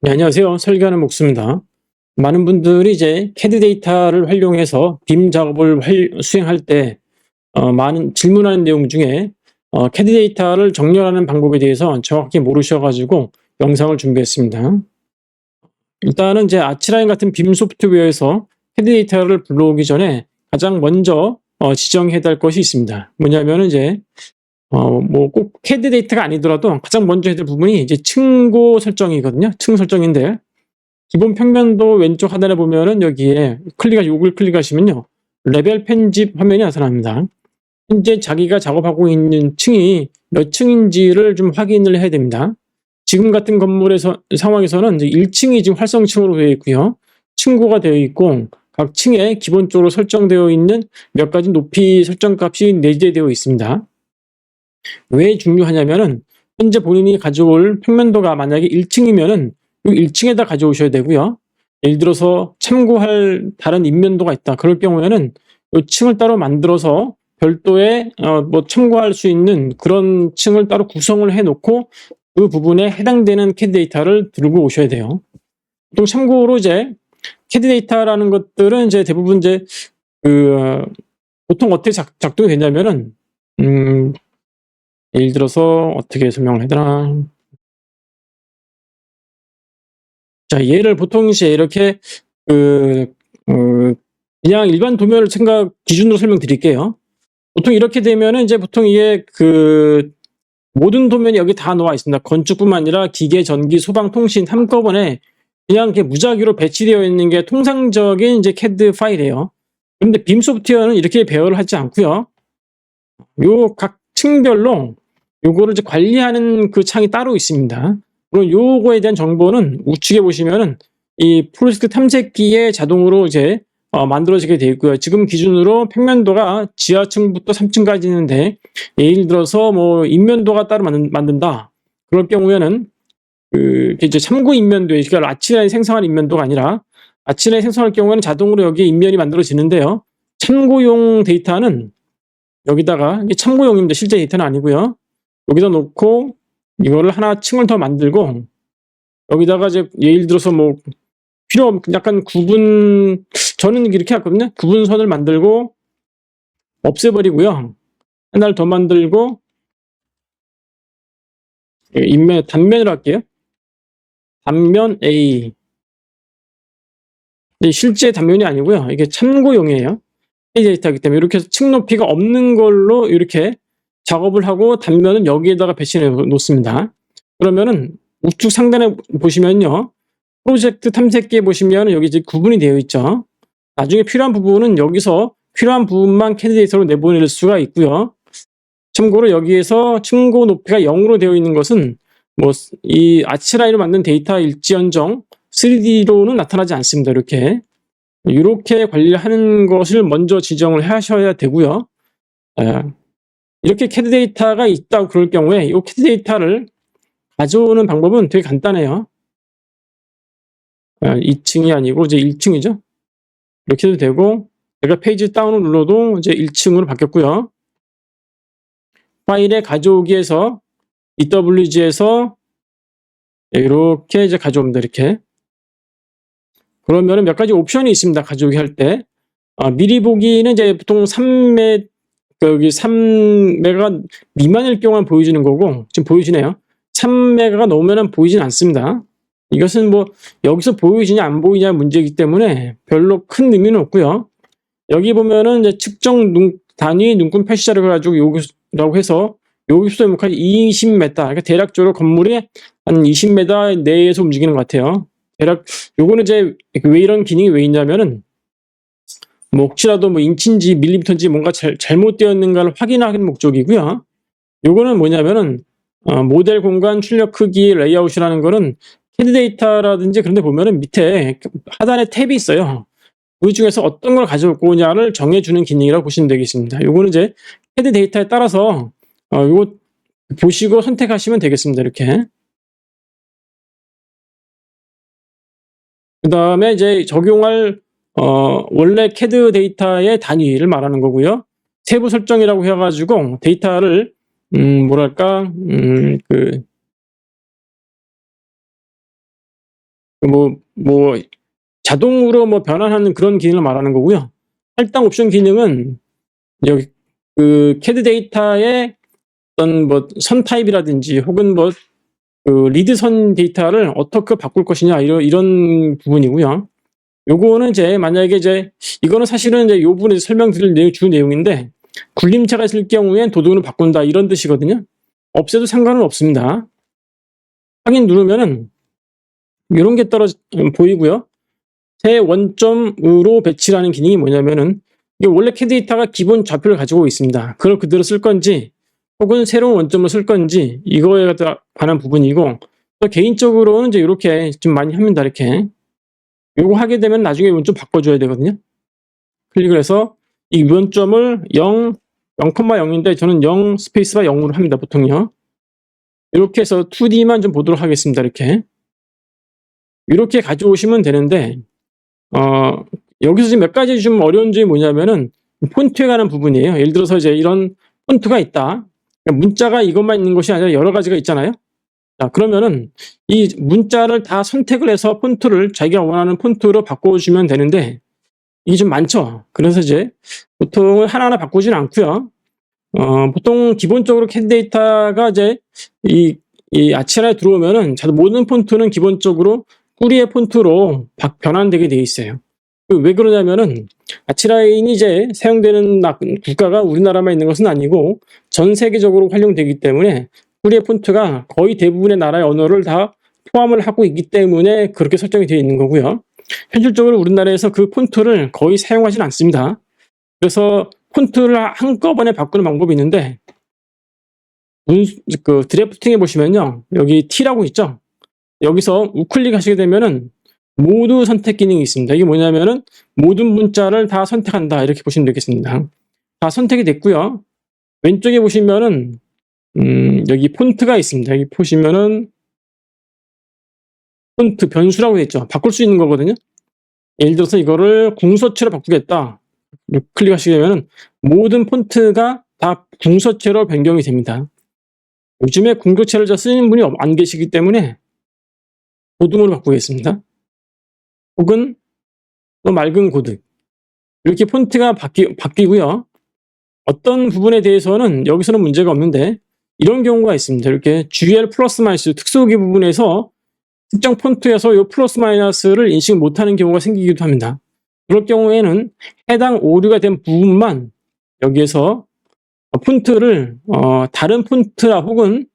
네, 안녕하세요. 설계하는 목수입니다. 많은 분들이 이제 CAD 데이터를 활용해서 빔 작업을 활- 수행할 때 어, 많은 질문하는 내용 중에 어, CAD 데이터를 정렬하는 방법에 대해서 정확히 모르셔가지고 영상을 준비했습니다. 일단은 이제 아치라인 같은 빔 소프트웨어에서 CAD 데이터를 불러오기 전에 가장 먼저 어, 지정해야 될 것이 있습니다. 뭐냐면은 이제 어, 뭐꼭 데이터가 아니더라도 가장 먼저 해야 될 부분이 이제 층고 설정이거든요. 층 설정인데 기본 평면도 왼쪽 하단에 보면은 여기에 클릭하 요걸 클릭하시면요. 레벨 편집 화면이 나타납니다. 현재 자기가 작업하고 있는 층이 몇 층인지를 좀 확인을 해야 됩니다. 지금 같은 건물에서 상황에서는 이제 1층이 지금 활성층으로 되어 있고요. 층고가 되어 있고 각 층에 기본적으로 설정되어 있는 몇 가지 높이 설정 값이 내재되어 있습니다. 왜 중요하냐면은 현재 본인이 가져올 평면도가 만약에 1층이면은 이 1층에다 가져오셔야 되고요. 예를 들어서 참고할 다른 인면도가 있다. 그럴 경우에는 이 층을 따로 만들어서 별도의 어, 뭐 참고할 수 있는 그런 층을 따로 구성을 해놓고 그 부분에 해당되는 CAD 데이터를 들고 오셔야 돼요. 보통 참고로 이제 CAD 데이터라는 것들은 이제 대부분 이제 그 어, 보통 어떻게 작, 작동이 되냐면은 음, 예를 들어서 어떻게 설명을 해드나 자 얘를 보통 이제 이렇게 그 어, 그냥 일반 도면을 생각 기준으로 설명드릴게요. 보통 이렇게 되면은 이제 보통 이게 그 모든 도면이 여기 다 나와 있습니다. 건축뿐만 아니라 기계, 전기, 소방, 통신 한꺼번에 그냥 이렇게 무작위로 배치되어 있는 게 통상적인 이제 CAD 파일이에요. 그런데 빔 소프트웨어는 이렇게 배열을 하지 않고요. 요 각 층별로 요거를 이제 관리하는 그 창이 따로 있습니다. 그럼 요거에 대한 정보는 우측에 보시면은 이 프로젝트 탐색기에 자동으로 이제 어, 만들어지게 되어 있고요. 지금 기준으로 평면도가 지하층부터 3층까지 있는데 예를 들어서 뭐 인면도가 따로 만든, 만든 다. 그럴 경우에는 그 이제 참고 인면도에 그러니까 아치라인 생성한 인면도가 아니라 아치라인 생성할 경우에는 자동으로 여기에 인면이 만들어지는데요. 참고용 데이터는 여기다가 참고용입니다. 실제 데이터는 아니고요. 여기다 놓고 이거를 하나 층을 더 만들고 여기다가 이제 예를 들어서 뭐 필요 없 약간 구분 저는 이렇게 하거든요. 구분선을 만들고 없애버리고요. 하나를 더 만들고 인면 단면으로 할게요. 단면 A 이 실제 단면이 아니고요. 이게 참고용이에요. 데이터이기 때문에 이렇게 해서 층 높이가 없는 걸로 이렇게 작업을 하고 단면은 여기에다가 배치해 놓습니다. 그러면은 우측 상단에 보시면요. 프로젝트 탐색기에 보시면 여기 이제 구분이 되어 있죠. 나중에 필요한 부분은 여기서 필요한 부분만 CAD 데이터로 내보낼 수가 있고요. 참고로 여기에서 층고 높이가 0으로 되어 있는 것은 뭐 이 아치라인을 만든 데이터 일지언정 3D로는 나타나지 않습니다. 이렇게 이렇게 관리하는 것을 먼저 지정을 하셔야 되고요. 예. 이렇게 CAD 데이터가 있다고 그럴 경우에 이 CAD 데이터를 가져오는 방법은 되게 간단해요. 2층이 아니고 이제 1층이죠. 이렇게 해도 되고 내가 페이지 다운을 눌러도 이제 1층으로 바뀌었고요. 파일에 가져오기에서 EWG에서 이렇게 이제 가져옵니다. 이렇게. 그러면은 몇 가지 옵션이 있습니다. 가져오기 할 때. 아, 미리 보기는 이제 보통 3매, 여기 3메가 미만일 경우만 보여주는 거고, 지금 보여주네요. 3메가가 넘으면 보이진 않습니다. 이것은 뭐 여기서 보이지냐 안 보이냐 문제이기 때문에 별로 큰 의미는 없고요. 여기 보면은 이제 측정 눈, 단위 눈금 표시자를 가지고 여기라고 해서 여기서 뭐 20m, 그러니까 대략적으로 건물이 한 20m 내에서 움직이는 것 같아요. 대략 요거는 이제 왜 이런 기능이 왜 있냐면은 뭐 혹시라도 뭐 인치인지 밀리미터인지 뭔가 잘, 잘못되어 있는가를 확인하는 목적이고요. 요거는 뭐냐면은 어, 모델 공간 출력 크기 레이아웃이라는 거는 캐드 데이터라든지 그런 데 보면은 밑에 하단에 탭이 있어요. 그 중에서 어떤 걸 가져올 거냐를 정해주는 기능이라고 보시면 되겠습니다. 요거는 이제 캐드 데이터에 따라서 어, 요거 보시고 선택하시면 되겠습니다. 이렇게. 그 다음에 이제 적용할 어, 원래 캐드 데이터의 단위를 말하는 거고요. 세부 설정이라고 해가지고 데이터를 음, 뭐랄까, 음, 그, 뭐, 뭐, 자동으로 뭐 변환하는 그런 기능을 말하는 거고요. 할당 옵션 기능은 여기 그 캐드 데이터의 어떤 뭐 선 타입이라든지 혹은 뭐 그 리드 선 데이터를 어떻게 바꿀 것이냐 이런 이런 부분이고요. 요거는 이제 만약에 이제 이거는 사실은 이제 요 부분에 설명드릴 내용 주 내용인데 굴림체가 있을 경우엔 도둑으로 바꾼다 이런 뜻이거든요. 없애도 상관은 없습니다. 확인 누르면은 이런 게 떨어져 보이고요. 새 원점으로 배치라는 기능이 뭐냐면은 이게 원래 캐드 데이터가 기본 좌표를 가지고 있습니다. 그걸 그대로 쓸 건지 혹은 새로운 원점을 쓸 건지 이거에 관한 부분이고 또 개인적으로는 이제 이렇게 좀 많이 합니다. 이렇게 요거 하게 되면 나중에 원점 바꿔줘야 되거든요. 클릭을 해서 이 원점을 0, 0,0인데 저는 0 스페이스바 0으로 합니다. 보통요. 이렇게 해서 2D만 좀 보도록 하겠습니다. 이렇게 이렇게 가져오시면 되는데 어, 여기서 지금 몇 가지 좀 어려운 점이 뭐냐면은 폰트에 관한 부분이에요. 예를 들어서 이제 이런 폰트가 있다. 그러니까 문자가 이것만 있는 것이 아니라 여러 가지가 있잖아요. 자, 그러면은 이 문자를 다 선택을 해서 폰트를 자기가 원하는 폰트로 바꿔주면 되는데 이게 좀 많죠. 그래서 이제 보통은 하나하나 바꾸지는 않고요. 어, 보통 기본적으로 캐드 데이터가 이제 이, 이 아치라에 들어오면은 모든 폰트는 기본적으로 꾸리의 폰트로 변환되게 되어 있어요. 그왜 그러냐면은 아치라인이 이제 사용되는 국가가 우리나라만 있는 것은 아니고 전 세계적으로 활용되기 때문에 꾸리의 폰트가 거의 대부분의 나라의 언어를 다 포함을 하고 있기 때문에 그렇게 설정이 되어 있는 거고요. 현실적으로 우리나라에서 그 폰트를 거의 사용하지는 않습니다. 그래서 폰트를 한꺼번에 바꾸는 방법이 있는데 문, 그 드래프팅에 보시면요. 여기 T라고 있죠. 여기서 우클릭 하시게 되면은 모두 선택 기능이 있습니다. 이게 뭐냐면은 모든 문자를 다 선택한다 이렇게 보시면 되겠습니다. 다 선택이 됐고요. 왼쪽에 보시면은 음, 여기 폰트가 있습니다. 여기 보시면은 폰트 변수라고 되어 있죠. 바꿀 수 있는 거거든요. 예를 들어서 이거를 궁서체로 바꾸겠다. 클릭하시게 되면 모든 폰트가 다 궁서체로 변경이 됩니다. 요즘에 궁서체를 쓰는 분이 안 계시기 때문에 고등으로 바꾸겠습니다. 혹은 또 맑은 고등 이렇게 폰트가 바뀌, 바뀌고요. 어떤 부분에 대해서는 여기서는 문제가 없는데 이런 경우가 있습니다. 이렇게 GL 플러스 마이너스 특수기 부분에서 특정 폰트에서 이 플러스 마이너스를 인식 못하는 경우가 생기기도 합니다. 그럴 경우에는 해당 오류가 된 부분만 여기에서 폰트를 어, 다른 폰트나 혹은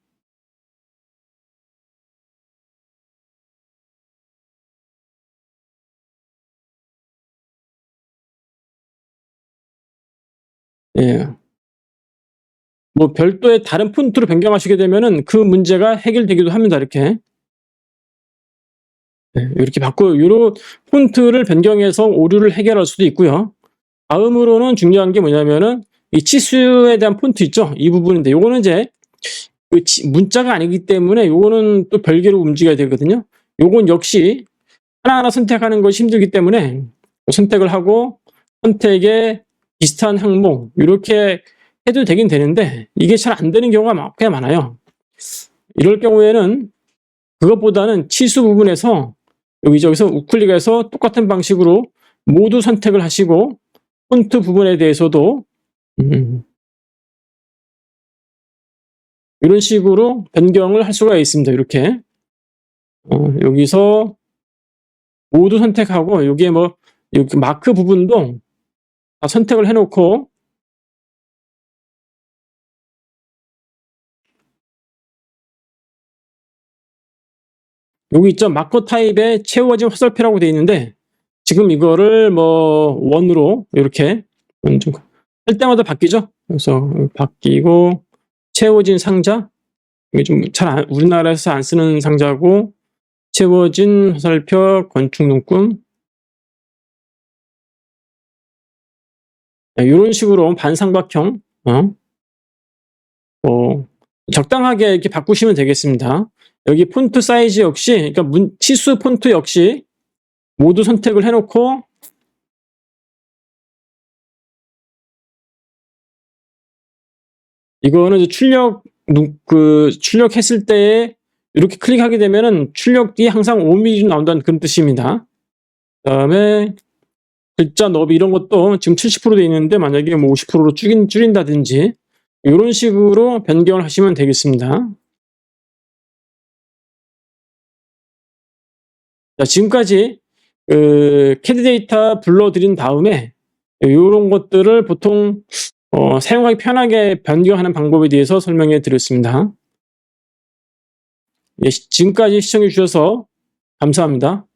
뭐 별도의 다른 폰트로 변경하시게 되면은 그 문제가 해결되기도 합니다. 이렇게. 네, 이렇게 바꿔 요런 폰트를 변경해서 오류를 해결할 수도 있고요. 다음으로는 중요한 게 뭐냐면은 이 치수에 대한 폰트 있죠? 이 부분인데 요거는 이제 그 문자가 아니기 때문에 요거는 또 별개로 움직여야 되거든요. 요건 역시 하나하나 선택하는 것이 힘들기 때문에 선택을 하고 선택에 비슷한 항목 이렇게 해도 되긴 되는데 이게 잘 안 되는 경우가 꽤 많아요. 이럴 경우에는 그것보다는 치수 부분에서 여기저기서 우클릭해서 똑같은 방식으로 모두 선택을 하시고 폰트 부분에 대해서도 음, 이런 식으로 변경을 할 수가 있습니다. 이렇게 어, 여기서 모두 선택하고 여기에 뭐 여기 마크 부분도 다 선택을 해놓고 여기 있죠. 마커 타입의 채워진 화살표라고 되어 있는데 지금 이거를 뭐 원으로 이렇게 할 때마다 바뀌죠. 그래서 바뀌고 채워진 상자 이게 좀 잘 우리나라에서 안 쓰는 상자고 채워진 화살표 건축 눈금 이런 네, 식으로 반삼각형 어? 어, 적당하게 이렇게 바꾸시면 되겠습니다. 여기 폰트 사이즈 역시 그러니까 문, 치수 폰트 역시 모두 선택을 해놓고 이거는 출력 그 출력했을 때의 이렇게 클릭하게 되면은 출력이 항상 5mm 나온다는 그런 뜻입니다. 그다음에 글자 너비 이런 것도 지금 70%돼 있는데 만약에 뭐 50%로 줄인, 줄인다든지 이런 식으로 변경을 하시면 되겠습니다. 자, 지금까지 그 캐드 데이터 불러드린 다음에 이런 것들을 보통 어, 사용하기 편하게 변경하는 방법에 대해서 설명해 드렸습니다. 예, 시- 지금까지 시청해 주셔서 감사합니다.